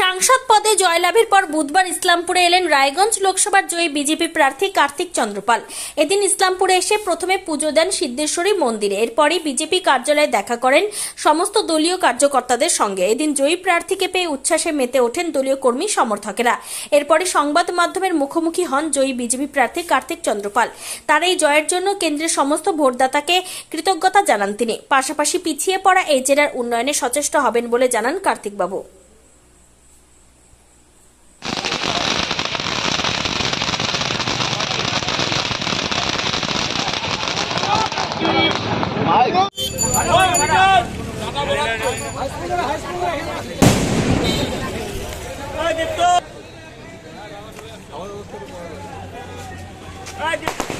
সাংসদ পদে জয়লাভের পর বুধবার ইসলামপুরে এলেন রায়গঞ্জ লোকসভার জয়ী বিজেপি প্রার্থী কার্তিক চন্দ্রপাল। এদিন ইসলামপুরে এসে প্রথমে পুজো দেন সিদ্ধেশ্বরী মন্দিরে। এরপরই বিজেপি কার্যালয়ে দেখা করেন সমস্ত দলীয় কার্যকর্তাদের সঙ্গে। এদিন জয়ী প্রার্থীকে পেয়ে উচ্ছ্বাসে মেতে ওঠেন দলীয় কর্মী সমর্থকেরা। এরপরে সংবাদ মাধ্যমের মুখোমুখি হন জয়ী বিজেপি প্রার্থী কার্তিক চন্দ্রপাল। তার এই জয়ের জন্য কেন্দ্রের সমস্ত ভোটদাতাকে কৃতজ্ঞতা জানান তিনি। পাশাপাশি পিছিয়ে পড়া এই জেলার উন্নয়নে সচেষ্ট হবেন বলে জানান কার্তিকবাবু। কার্তিক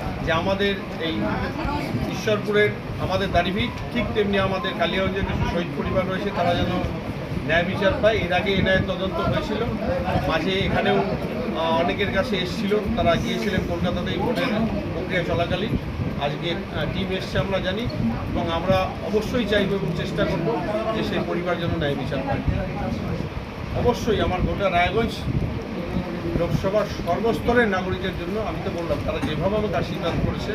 যে আমাদের এই ঈশ্বরপুরের আমাদের দাড়িভিট ঠিক তেমনি আমাদের কালিয়াগঞ্জের কিছু শহীদ পরিবার রয়েছে, তারা যেন ন্যায় বিচার পায়। এর আগে এনআইয়ের তদন্ত হয়েছিল। মাঝে এখানেও অনেকের কাছে এসেছিল। তারা গিয়েছিলেন কলকাতাতেই ভোটের প্রক্রিয়া চলাকালীন। আজকে টিম এসছে আমরা জানি। এবং আমরা অবশ্যই চাইব এবং চেষ্টা করব যে সেই পরিবার যেন ন্যায় বিচার পায়। অবশ্যই আমার গোটা রায়গঞ্জ লোকসভার সর্বস্তরের নাগরিকের জন্য আমি তো বললাম, তারা যেভাবে আমাকে আশীর্বাদ করেছে,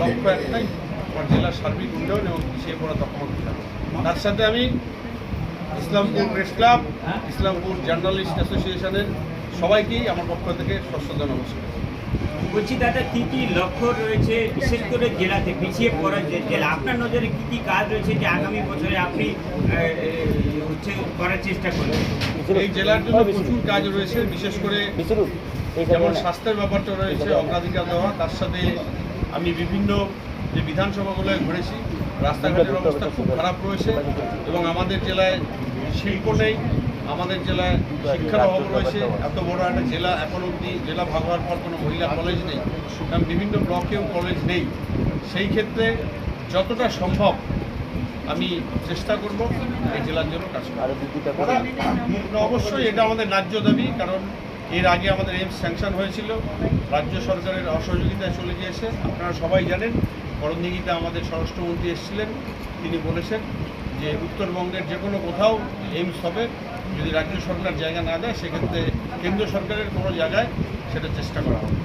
লক্ষ্য একটাই, আমার জেলার সার্বিক উন্নয়ন এবং পিছিয়ে পড়া তখন তার সাথে আমি Islampur press club, Islampur journalist অ্যাসোসিয়েশনের সবাইকেই আমার পক্ষ থেকে শ্রদ্ধা নমস্কার। বলছি দাদা, কি কি লক্ষ্য রয়েছে, বিশেষ করে জেলাতে পিছিয়ে পড়া যে জেলা? আপনার নজরে কি কি কাজ রয়েছে যে আগামী বছরে আপনি করার চেষ্টা করবেন এই জেলার জন্য প্রচুর কাজ রয়েছে বিশেষ করে যেমন স্বাস্থ্যের ব্যাপারটা রয়েছে অগ্রাধিকার দেওয়া তার সাথে আমি বিভিন্ন যে বিধানসভাগুলোয় ঘুরেছি রাস্তাঘাটের অবস্থা খুব খারাপ রয়েছে এবং আমাদের জেলায় শিল্প নেই আমাদের জেলায় শিক্ষার অভাব রয়েছে এত বড় একটা জেলা এখন অবধি জেলা ভাগ হওয়ার পর কোনো মহিলা কলেজ নেই কারণ বিভিন্ন ব্লকেও কলেজ নেই। সেই ক্ষেত্রে যতটা সম্ভব আমি চেষ্টা করব এই জেলার জন্য কাজ অবশ্যই এটা আমাদের ন্যায্য দাবি কারণ এর আগে আমাদের এইমস স্যাংশন হয়েছিল। রাজ্য সরকারের অসহযোগিতায় চলে গিয়েছে আপনারা সবাই জানেন। করণদিঘিতে আমাদের স্বরাষ্ট্রমন্ত্রী এসেছিলেন তিনি বলেছেন যে উত্তরবঙ্গের যে কোনো কোথাও এইমস হবে যদি রাজ্য সরকার জায়গা না দেয় সেক্ষেত্রে কেন্দ্র সরকারের কোনো জায়গায় সেটা চেষ্টা করা হবে।